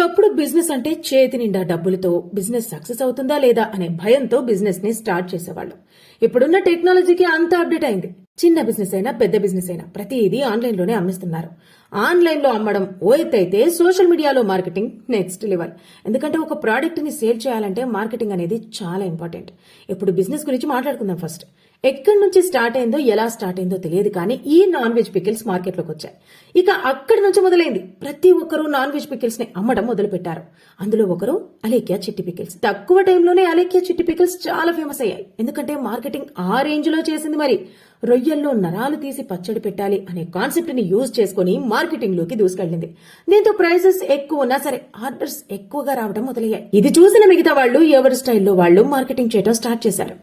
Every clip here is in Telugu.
ఒకప్పుడు బిజినెస్ అంటే చేతి నిండా డబ్బులతో బిజినెస్ సక్సెస్ అవుతుందా లేదా అనే భయంతో బిజినెస్ని స్టార్ట్ చేసేవాళ్ళు. ఇప్పుడున్న టెక్నాలజీకి అంత అప్డేట్ అయింది. చిన్న బిజినెస్ అయినా పెద్ద బిజినెస్ అయినా ప్రతిదీ ఆన్లైన్లోనే అమ్మిస్తున్నారు. ఆన్లైన్లో అమ్మడం ఓ ఎత్తు అయితే సోషల్ మీడియాలో మార్కెటింగ్ నెక్స్ట్ లెవెల్. ఎందుకంటే ఒక ప్రోడక్ట్ని సేల్ చేయాలంటే మార్కెటింగ్ అనేది చాలా ఇంపార్టెంట్. ఇప్పుడు బిజినెస్ గురించి మాట్లాడుకుందాం ఫస్ట్. ఎక్కడి నుంచి స్టార్ట్ అయిందో ఎలా స్టార్ట్ అయిందో తెలియదు కానీ ఈ నాన్ వెజ్ పికిల్స్ మార్కెట్లోకి వచ్చాయి. ఇక అక్కడి నుంచి మొదలైంది. ప్రతి ఒక్కరూ నాన్ వెజ్ పికిల్స్ని అమ్మడం మొదలు పెట్టారు అందులో ఒకరు అలేఖ్య చిట్టి పికిల్స్. తక్కువ టైంలోనే అలేఖ్య చిట్టి పికిల్స్ చాలా ఫేమస్ అయ్యాయి. ఎందుకంటే మార్కెటింగ్ ఆ రేంజ్లో చేసింది మరి. రొయ్యల్లో నరాలు తీసి పచ్చడి పెట్టాలి అనే కాన్సెప్ట్ని యూజ్ చేసుకుని మార్కెటింగ్లోకి దూసుకెళ్ళింది దీంతో ప్రైసెస్ ఎక్కువ ఉన్నా సరే ఆర్డర్స్ ఎక్కువగా రావడం మొదలయ్యాయి. ఇది చూసిన మిగతా వాళ్ళు ఎవరి స్టైల్లో వాళ్ళు మార్కెటింగ్ చేయడం స్టార్ట్ చేశారు.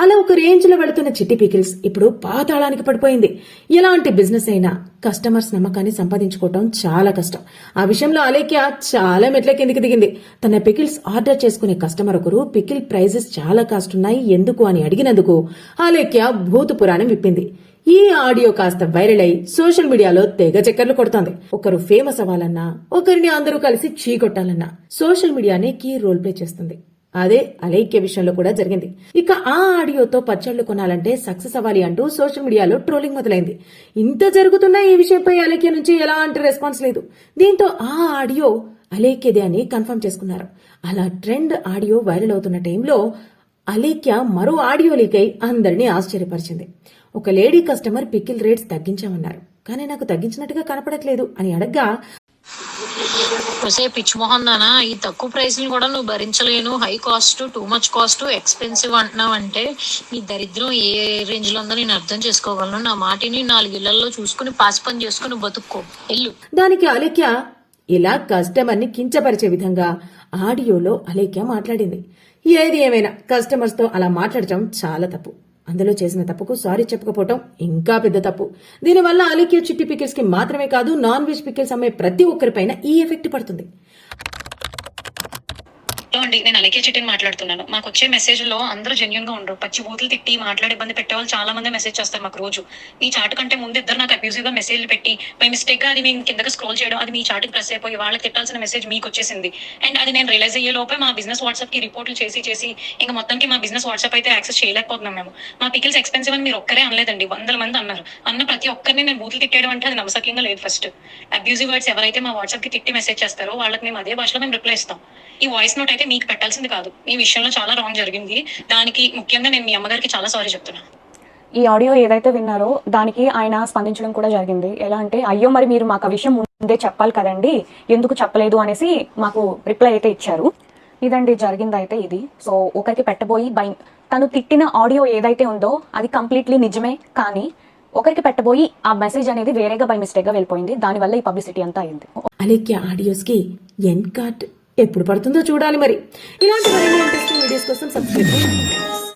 అలా ఒక రేంజ్లో వెళుతున్న చిట్టి పికిల్స్ ఇప్పుడు పాతాళానికి పడిపోయింది. ఎలాంటి బిజినెస్ అయినా కస్టమర్స్ నమ్మకాన్ని సంపాదించుకోవటం చాలా కష్టం. ఆ విషయంలో అలేఖ్య చాలా మెట్ల కిందికి దిగింది. తన పికిల్స్ ఆర్డర్ చేసుకునే కస్టమర్ ఒకరు పికిల్ ప్రైజెస్ చాలా కాస్ట్ ఉన్నాయి ఎందుకు? అని అడిగినందుకు అలేఖ్య భూత పురాణం చెప్పింది ఈ ఆడియో కాస్త వైరల్ అయి సోషల్ మీడియాలో తెగ చక్కర్లు కొడుతోంది. ఒకరు ఫేమస్ అవ్వాలన్నా ఒకరిని అందరూ కలిసి చీకొట్టాలన్నా సోషల్ మీడియానే కీ రోల్ ప్లే చేస్తుంది. అదే అలైక్య విషయంలో కూడా జరిగింది. ఇక ఆ ఆడియోతో పచ్చళ్ళు కొనాలంటే సక్సెస్ అవ్వాలి అంటూ సోషల్ మీడియాలో ట్రోలింగ్ మొదలైంది. ఇంత జరుగుతున్నా ఈ విషయంపై అలైక్య నుంచి ఎలాంటి రెస్పాన్స్ లేదు. దీంతో ఆ ఆడియో అలేకేదే అని కన్ఫర్మ్ చేసుకున్నారు. అలా ట్రెండ్ ఆడియో వైరల్ అవుతున్న టైంలో అలేఖ్య మరో ఆడియో లీక్ అయి అందరినీ ఆశ్చర్యపరిచింది. ఒక లేడీ కస్టమర్ పికిల్ రేట్స్ తగ్గించామన్నారు. కానీ నాకు తగ్గించినట్టుగా కనపడట్లేదు అని అడగ్గా ఒసే పిచ్చి మొహం దానా ఈ తక్కువ ప్రైస్ కూడా నువ్వు భరించలేను. High cost too much cost expensive అంటున్నావు అంటే నీ దరిద్రం ఏ రేంజ్లో ఉందో నేను అర్థం చేసుకోగలను. నా మాటిని నాలుగు ఇళ్ళలో చూసుకుని పాసి పని చేసుకుని బతుక్కో. ఎల్లు దానికి అలేఖ్య ఇలా కస్టమర్ని కించపరిచే విధంగా ఆడియోలో అలేఖ్య మాట్లాడింది. ఏది ఏమైనా? కస్టమర్స్తో అలా మాట్లాడటం చాలా తప్పు. అందులో చేసిన తప్పుకు సారీ చెప్పకపోవటం ఇంకా పెద్ద తప్పు. దీనివల్ల అలేఖ్య చిట్టి పికిల్స్కి మాత్రమే కాదు నాన్ వెజ్ పికిల్స్ అమ్మే ప్రతి ఒక్కరిపైన ఈ ఎఫెక్ట్ పడుతుంది. హలో అండి నేను అలకే చిట్టిని మాట్లాడుతున్నాను. మాకు వచ్చే మెసేజ్లో అందరూ జెన్యున్గా ఉండరు. పచ్చి బూతులు తిట్టి మాట్లాడి ఇబ్బంది పెట్టే వాళ్ళు చాలా మంది మెసేజ్ చేస్తారు మాకు రోజు. మీ చాట్ కంటే ముందు ఇద్దరు నాకు అబ్యూజివ్గా మెసేజ్ పెట్టి బై మిస్టేక్గా అది మేము కిందకి స్క్రోల్ చేయడం అది మీ చాట్ ప్రెస్ అయిపోయి వాళ్ళకి తిట్టాల్సిన మెసేజ్ మీకు వచ్చేసింది. అండ్ అది నేను రిలైజ్ అయ్యే లోపే మా బిజినెస్ వాట్సాప్కి రిపోర్ట్లు చేసి చేసి ఇంకా మొత్తానికి మా బిజినెస్ వాట్సాప్ అయితే యాక్సెస్ చేయలేకపోతున్నాం మేము. మా పికిల్స్ ఎక్స్పెన్సివ్ అని మీరు ఒక్కరే అనలేదండి వందల మంది అన్నారు. అన్న ప్రతి ఒక్కరిని నేను బూతులు తిట్టేయడం అంటే అది నమ్మసక్యంగా లేదు ఫస్ట్ అబ్యూజివ్ వర్డ్స్ ఎవరైతే మా వాట్సాప్కి తిట్టి మెసేజ్ చేస్తారో వాళ్ళకి మేము అదే భాషలో మేము రిప్లై ఇస్తాం. ఈ వాయిస్ నోట్ అయితే మీకు పెట్టాల్సింది కాదు. మీ విషయంలో చాలా రాంగ్ జరిగింది. దానికి ముఖ్యంగా నేను మీ అమ్మగారికి చాలా సారీ చెప్తున్నాను ఈ ఆడియో ఏదైతే విన్నారో దానికి ఆయన స్పందించడం కూడా జరిగింది. ఎలా అంటే అయ్యో మరి మీరు మాకు ఆ విషయం ముందే చెప్పాలి కదండి. ఎందుకు చెప్పలేదు? అనేసి మాకు రిప్లై అయితే ఇచ్చారు. ఇదండి జరిగింది అయితే ఇది. సో ఒకరికి పెట్టబోయి బై తను తిట్టిన ఆడియో ఏదైతే ఉందో అది కంప్లీట్లీ నిజమే. కానీ ఒకరికి పెట్టబోయి ఆ మెసేజ్ అనేది వేరేగా బై మిస్టేక్గా వెళ్ళిపోయింది. దానివల్ల ఈ పబ్లిసిటీ అంతా అయింది. అలేఖ్య ఆడియోస్కి ఎన్ కార్డ్ ఎప్పుడు పడుతుందో చూడాలి మరి. ఇలాంటి మరిన్ని ఇంట్రెస్టింగ్ వీడియోస్ కోసం సబ్స్క్రైబ్ చేయండి.